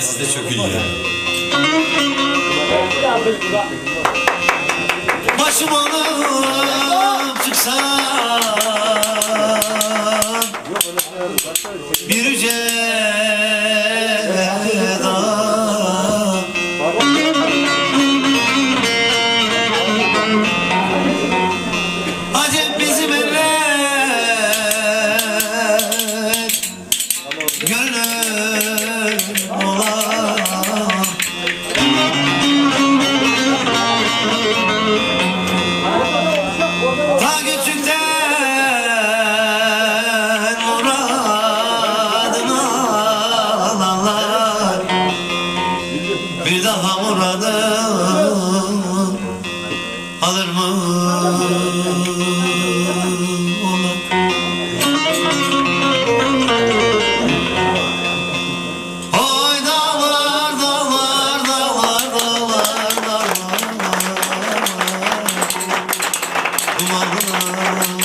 sizde çökülüyor. Başım alıp çıksan Bir yüce dağa Bir daha muradını alır mı? Dumanlar